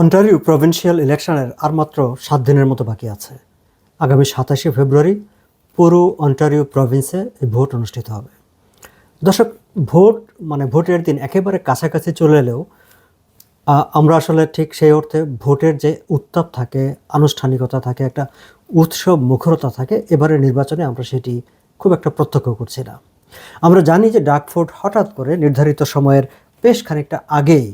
Ontario provincial ইলেকশনের আর মাত্র সাত দিনের মতো বাকি আছে। আগামী সাতাশে ফেব্রুয়ারি পুরো অন্টারিও প্রভিন্সে এই ভোট অনুষ্ঠিত হবে। দর্শক, ভোট মানে ভোটের দিন একেবারে কাছাকাছি চলে এলেও আমরা আসলে ঠিক সেই অর্থে ভোটের যে উত্তাপ থাকে, আনুষ্ঠানিকতা থাকে, একটা উৎসব মুখরতা থাকে এবারে নির্বাচনে আমরা সেটি খুব একটা প্রত্যক্ষ করছি না। আমরা জানি যে ডাকফোর্ড হঠাৎ করে নির্ধারিত সময়ের বেশ খানিকটা আগেই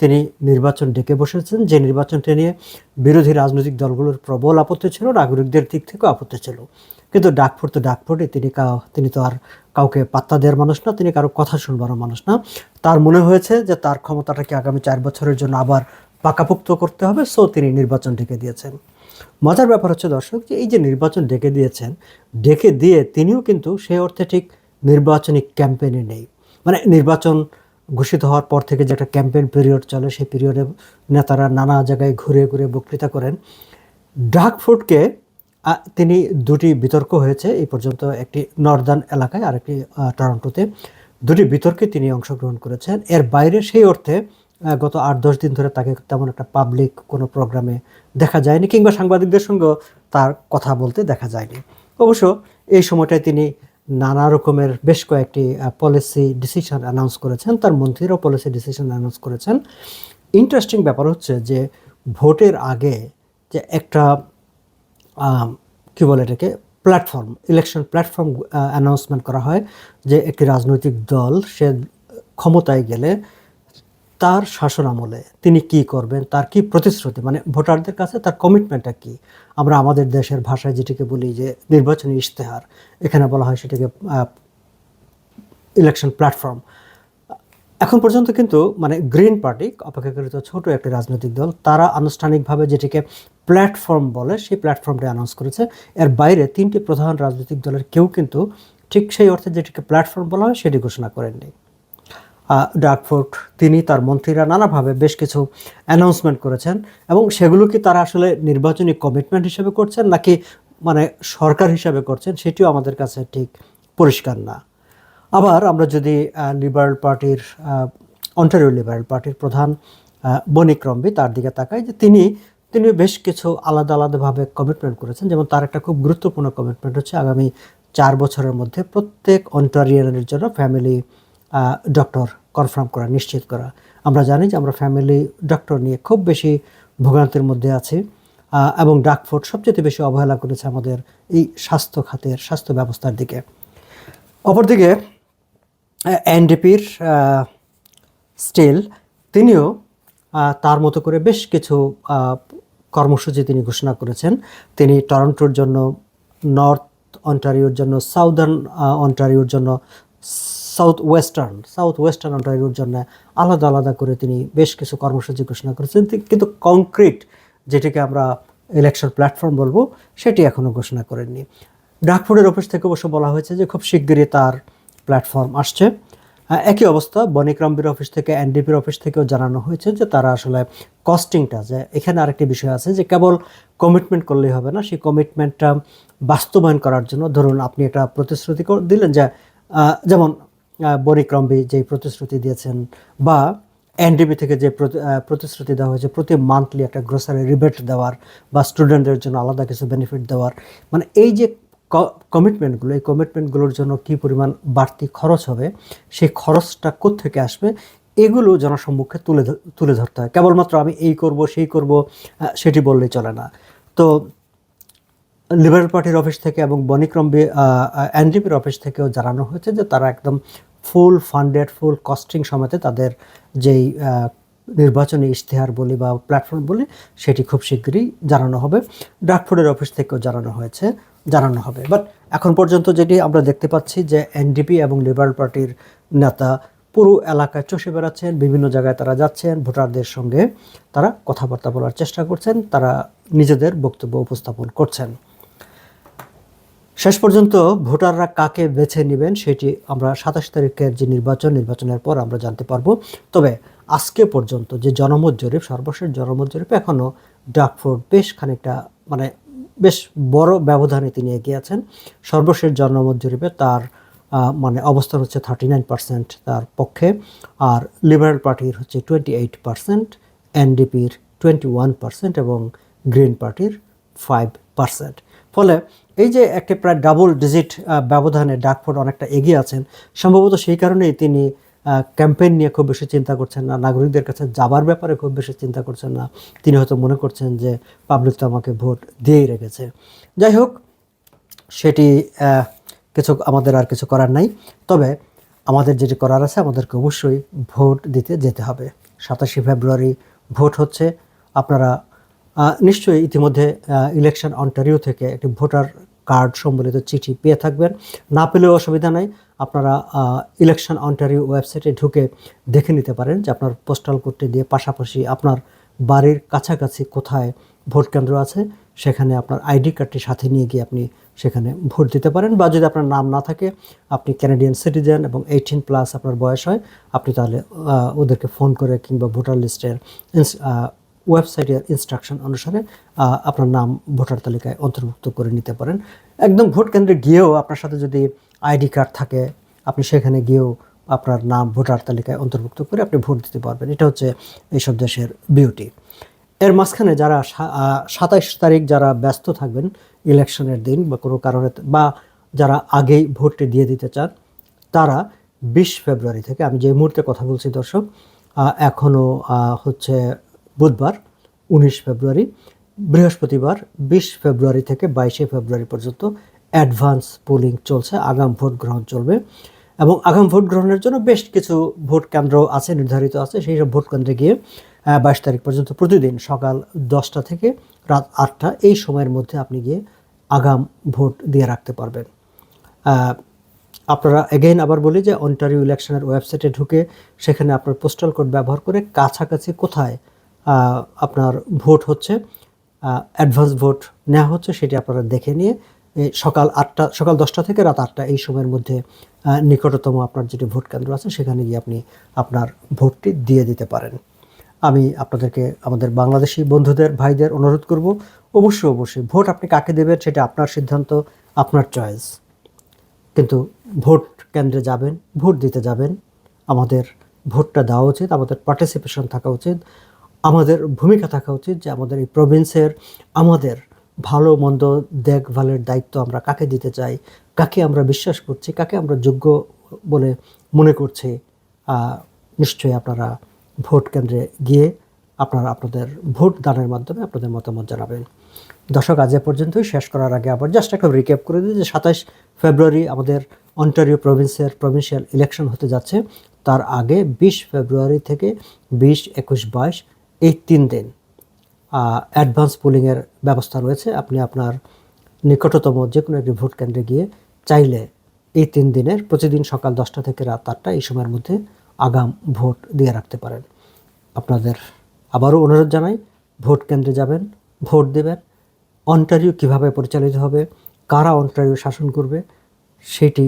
তিনি নির্বাচন ডেকে বসেছেন। যে নির্বাচনটি নিয়ে বিরোধী রাজনৈতিক দলগুলোর প্রবল আপত্তি ছিল, নাগরিকদের দিক থেকেও আপত্তি ছিল। কিন্তু ডাকফোর্ড তো ডাকফোর্ডে তিনি তিনি তো আর কাউকে পাত্তা দেওয়ার মানুষ না, তিনি কারও কথা শুনবারও মানুষ না। তার মনে হয়েছে যে তার ক্ষমতাটাকে আগামী চার বছরের জন্য আবার পাকাপোক্ত করতে হবে? সো তিনি নির্বাচন ডেকে দিয়েছেন। মজার ব্যাপার হচ্ছে দর্শক, যে এই যে নির্বাচন ডেকে দিয়েছেন, ডেকে দিয়ে তিনিও কিন্তু সেই অর্থে ঠিক নির্বাচনী ক্যাম্পেইনে নেই। মানে নির্বাচন ঘোষিত হওয়ার পর থেকে যে একটা ক্যাম্পেইন পিরিয়ড চলে সেই পিরিয়ডে নেতারা নানা জায়গায় ঘুরে ঘুরে বক্তৃতা করেন। ডাকফুডকে আহ, তিনি দুটি বিতর্ক হয়েছে। এই পর্যন্ত একটি নর্দার্ন এলাকায় আর একটি টরন্টোতে। দুটি বিতর্কে তিনি অংশগ্রহণ করেছেন। এর বাইরে সেই অর্থে গত আট দশ দিন ধরে তাকে তেমন একটা পাবলিক কোনো প্রোগ্রামে দেখা যায়নি কিংবা সাংবাদিকদের সঙ্গেও তার কথা বলতে দেখা যায়নি। অবশ্য এই সময়টায় তিনি নানা রকমের বেশ কয়েকটি পলিসি ডিসিশন অ্যানাউন্স করেছেন, তার মন্ত্রীরও পলিসি ডিসিশন অ্যানাউন্স করেছেন। ইন্টারেস্টিং ব্যাপার হচ্ছে যে ভোটের আগে যে একটা কী বলে এটাকে প্ল্যাটফর্ম ইলেকশন প্ল্যাটফর্ম অ্যানাউন্সমেন্ট করা হয় যে একটি রাজনৈতিক দল সে ক্ষমতায় গেলে তার শাসন আমলে তিনি কি করবেন, তার কি প্রতিশ্রুতি মানে ভোটারদের কাছে তার কমিটমেন্টটা কি? আমরা আমাদের দেশের ভাষায় যেটিকে বলি যে নির্বাচনী ইশতেহার, এখানে বলা হয় সেটাকে ইলেকশন প্ল্যাটফর্ম এখন পর্যন্ত কিন্তু মানে গ্রিন পার্টি অপেক্ষাকৃত ছোট একটি রাজনৈতিক দল, তারা আনুষ্ঠানিকভাবে যেটিকে প্ল্যাটফর্ম বলে, সেই প্ল্যাটফর্মটি অ্যানাউন্স করেছে। এর বাইরে তিনটি প্রধান রাজনৈতিক দলের কেউ কিন্তু ঠিক সেই অর্থে যেটিকে প্ল্যাটফর্ম বলা হয়, সেটি ঘোষণা করেননি। ডাকফোর্ট, তিনি তার মন্ত্রীরা নানাভাবে বেশ কিছু অ্যানাউন্সমেন্ট করেছেন এবং সেগুলো কি তারা আসলে নির্বাচনী কমিটমেন্ট হিসেবে করছেন নাকি মানে সরকার হিসাবে করছেন সেটিও আমাদের কাছে ঠিক পরিষ্কার না। আবার আমরা যদি লিবারেল পার্টির অন্টারিও লিবারেল পার্টির প্রধান বণিক রম্বি তার দিকে তাকাই যে তিনি তিনি বেশ কিছু আলাদা আলাদাভাবে কমিটমেন্ট করেছেন। যেমন তার একটা খুব গুরুত্বপূর্ণ কমিটমেন্ট হচ্ছে আগামী চার বছরের মধ্যে প্রত্যেক অন্টারিয়ানের জন্য ফ্যামিলি ডক্টর কনফার্ম করা, নিশ্চিত করা। আমরা জানি যে আমরা ফ্যামিলি ডক্টর নিয়ে খুব বেশি ভোগান্তির মধ্যে আছি এবং ডাকফোর্ড সবচেয়ে বেশি অবহেলা করেছে আমাদের এই স্বাস্থ্য খাতের, স্বাস্থ্য ব্যবস্থার দিকে। অপরদিকে এনডিপির স্টিল তিনিও তার মতো করে বেশ কিছু কর্মসূচি তিনি ঘোষণা করেছেন। তিনি টরন্টোর জন্য, নর্থ অন্টারিওর জন্য সাউদার্ন অন্টারিওর জন্য সাউথ ওয়েস্টার্ন সাউথ ওয়েস্টার্ন অন্টারিওর জন্য আলাদা আলাদা করে তিনি বেশ কিছু কর্মসূচি ঘোষণা করেছেন। কিন্তু কংক্রিট যেটিকে আমরা ইলেকশন প্ল্যাটফর্ম বলব, সেটি এখনও ঘোষণা করেননি। ডাকফোর্ডের অফিস থেকে অবশ্য বলা হয়েছে যে খুব শিগগিরই তার প্ল্যাটফর্ম আসছে। একই অবস্থা বনিক্রাম্বির অফিস থেকে, এনডিপির অফিস থেকেও জানানো হয়েছে যে তারা আসলে কস্টিংটা যে এখানে আরেকটি বিষয় আছে যে কেবল কমিটমেন্ট করলেই হবে না, সেই কমিটমেন্টটা বাস্তবায়ন করার জন্য ধরুন আপনি এটা প্রতিশ্রুতি দিলেন যে যেমন বনিক্রম্বি যেই প্রতিশ্রুতি দিয়েছেন বা এনডিপি থেকে যে প্রতিশ্রুতি দেওয়া হয়েছে, প্রতি মান্থলি একটা গ্রোসারি রিবেট দেওয়ার বা স্টুডেন্টদের জন্য আলাদা কিছু বেনিফিট দেওয়ার মানে এই যে কমিটমেন্টগুলো এই কমিটমেন্টগুলোর জন্য কি পরিমাণ বাড়তি খরচ হবে, সেই খরচটা থেকে আসবে, এগুলো জনসম্মুখে তুলে তুলে ধরতে হয়। কেবলমাত্র আমি এই করব, সেই করব সেটি বললেই চলে না। তো লিবারেল পার্টির অফিস থেকে এবং বনিক্রম্বি এনডিপির অফিস থেকেও জানানো হয়েছে যে তারা একদম ফুল ফান্ডেড, ফুল কস্টিং সমেতে তাদের যেই নির্বাচনী ইশতেহার বলি বা প্ল্যাটফর্ম বলি, সেটি খুব শীঘ্রই জানানো হবে। ডাকফোর্ডের অফিস থেকেও জানানো হয়েছে, জানানো হবে। বাট এখন পর্যন্ত যেটি আমরা দেখতে পাচ্ছি যে এনডিপি এবং লিবারেল পার্টির নেতা পুরো এলাকায় চষে বেড়াচ্ছেন, বিভিন্ন জায়গায় তারা যাচ্ছেন, ভোটারদের সঙ্গে তারা কথাবার্তা বলার চেষ্টা করছেন, তারা নিজেদের বক্তব্য উপস্থাপন করছেন। শেষ পর্যন্ত ভোটাররা কাকে বেছে নেবেন সেটি আমরা সাতাশ তারিখের যে নির্বাচন, নির্বাচনের পর আমরা জানতে পারব। তবে আজকে পর্যন্ত যে জনমত জরিপ, সর্বশেষ জনমত জরিপে এখনও ডাকফোর্ড বেশ খানিকটা মানে বেশ বড় ব্যবধানে তিনি এগিয়ে আছেন। সর্বশেষ জনমত জরিপে তার মানে অবস্থান হচ্ছে থার্টি নাইন পার্সেন্ট তার পক্ষে আর লিবারেল পার্টির হচ্ছে টোয়েন্টি এইট পার্সেন্ট এনডিপির টোয়েন্টি ওয়ান পার্সেন্ট এবং গ্রিন পার্টির ফাইভ পার্সেন্ট ফলে এই যে একটি প্রায় ডাবল ডিজিট ব্যবধানে ডাকফোর্ড অনেকটা এগিয়ে আছেন, সম্ভবত সেই কারণেই তিনি ক্যাম্পেইন নিয়ে খুব বেশি চিন্তা করছেন না, নাগরিকদের কাছে যাবার ব্যাপারে খুব বেশি চিন্তা করছেন না। তিনি হয়তো মনে করছেন যে পাবলিক তো আমাকে ভোট দিয়েই রেখেছে। যাই হোক, সেটি কিছু আমাদের আর কিছু করার নাই। তবে আমাদের যেটি করার আছে, আমাদেরকে অবশ্যই ভোট দিতে যেতে হবে। সাতাশে ফেব্রুয়ারি ভোট হচ্ছে। আপনারা নিশ্চয়ই ইতিমধ্যে ইলেকশন অন্টারিও থেকে একটি ভোটার কার্ড সম্বলিত চিঠি পেয়ে থাকবেন। না পেলেও অসুবিধা নাই, আপনারা ইলেকশন অন্টারিও ওয়েবসাইটে ঢুকে দেখে নিতে পারেন যে আপনার পোস্টাল কোডটি দিয়ে পাশাপাশি আপনার বাড়ির কাছাকাছি কোথায় ভোট কেন্দ্র আছে, সেখানে আপনার আইডি কার্ডটি সাথে নিয়ে গিয়ে আপনি সেখানে ভোট দিতে পারেন বা যদি আপনার নাম না থাকে, আপনি ক্যানাডিয়ান সিটিজেন এবং এইটিন প্লাস আপনার বয়স হয়, আপনি তাহলে ওদেরকে ফোন করে কিংবা ভোটার লিস্টের ওয়েবসাইটের ইনস্ট্রাকশন অনুসারে আপনার নাম, ভোটার তালিকায় অন্তর্ভুক্ত করে নিতে পারেন। একদম ভোট কেন্দ্রে গিয়েও আপনার সাথে যদি আইডি কার্ড থাকে, আপনি সেখানে গিয়েও আপনার নাম, ভোটার তালিকায় অন্তর্ভুক্ত করে আপনি ভোট দিতে পারবেন। এটা হচ্ছে এইসব দেশের বিউটি এর মাঝখানে যারা সাতাইশ তারিখ যারা ব্যস্ত থাকবেন ইলেকশনের দিন বা কোনো কারণে, বা যারা আগেই ভোটটি দিয়ে দিতে চান, তারা বিশ ফেব্রুয়ারি থেকে, আমি যে মুহূর্তে কথা বলছি দর্শক এখনও হচ্ছে বুধবার, উনিশ ফেব্রুয়ারি, বৃহস্পতিবার, বিশ ফেব্রুয়ারি থেকে বাইশে ফেব্রুয়ারি পর্যন্ত অ্যাডভান্স পোলিং চলছে, আগাম ভোট গ্রহণ চলবে এবং আগাম ভোট গ্রহণের জন্য বেশ কিছু ভোট কেন্দ্র আছে, নির্ধারিত আছে। সেই সব ভোট কেন্দ্রে গিয়ে বাইশ তারিখ পর্যন্ত প্রতিদিন সকাল দশটা থেকে রাত আটটা এই সময়ের মধ্যে আপনি গিয়ে আগাম ভোট দিয়ে রাখতে পারবেন। আপনারা এগেইন আবার বলি যে অন্টারিও ইলেকশনের ওয়েবসাইটে ঢুকে সেখানে আপনার পোস্টাল কোড ব্যবহার করে কাছাকাছি কোথায় আপনার ভোট হচ্ছে অ্যাডভান্স ভোট নেওয়া হচ্ছে, সেটি আপনারা দেখে নিয়ে সকাল আটটা, সকাল দশটা থেকে রাত আটটা এই সময়ের মধ্যে নিকটতম আপনার যেটি ভোট কেন্দ্র আছে, সেখানে গিয়ে আপনি আপনার ভোটটি দিয়ে দিতে পারেন। আমি আপনাদেরকে, আমাদের বাংলাদেশি বন্ধুদের, ভাইদের অনুরোধ করব, অবশ্যই অবশ্যই ভোট আপনি কাকে দেবেন, সেটা আপনার সিদ্ধান্ত, আপনার চয়েস কিন্তু ভোট কেন্দ্রে যাবেন, ভোট দিতে যাবেন, আমাদের ভোটটা দেওয়া উচিত, আমাদের পার্টিসিপেশন থাকা উচিত আমাদের ভূমিকা থাকা উচিত যে আমাদের এই প্রভিন্সের আমাদের ভালো, মন্দ দেখভালের দায়িত্ব আমরা কাকে দিতে চাই, কাকে আমরা বিশ্বাস করছি, কাকে আমরা যোগ্য বলে মনে করছি নিশ্চয়ই আপনারা ভোট কেন্দ্রে গিয়ে আপনারা আপনাদের ভোট দানের মাধ্যমে আপনাদের মতামত জানাবেন। দর্শক, আজ পর্যন্তই। শেষ করার আগে আবার জাস্ট একটা রিক্যাপ করে দিই যে সাতাশ ফেব্রুয়ারি আমাদের অন্টারিও প্রভিন্সের প্রভিন্সিয়াল ইলেকশন হতে যাচ্ছে। তার আগে বিশ ফেব্রুয়ারি থেকে বিশ, একুশ, বাইশ এই তিন দিন অ্যাডভান্স পোলিংয়ের ব্যবস্থা রয়েছে। আপনি আপনার নিকটতম যে কোনো একটি ভোট কেন্দ্রে গিয়ে চাইলে এই তিন দিনের, প্রতিদিন সকাল দশটা থেকে রাত আটটা এই সময়ের মধ্যে আগাম ভোট দিয়ে রাখতে পারেন। আপনাদের আবারও অনুরোধ জানাই, ভোট কেন্দ্রে যাবেন, ভোট দেবেন, অন্টারিও কীভাবে পরিচালিত হবে, কারা অন্টারিও শাসন করবে, সেটি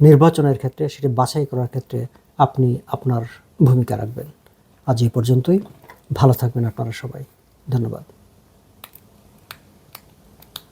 নির্বাচনের ক্ষেত্রে, সেটি বাছাই করার ক্ষেত্রে আপনি আপনার ভূমিকা রাখবেন। আজ এই পর্যন্তই। ভালো থাকবেন আপনারা সবাই। ধন্যবাদ।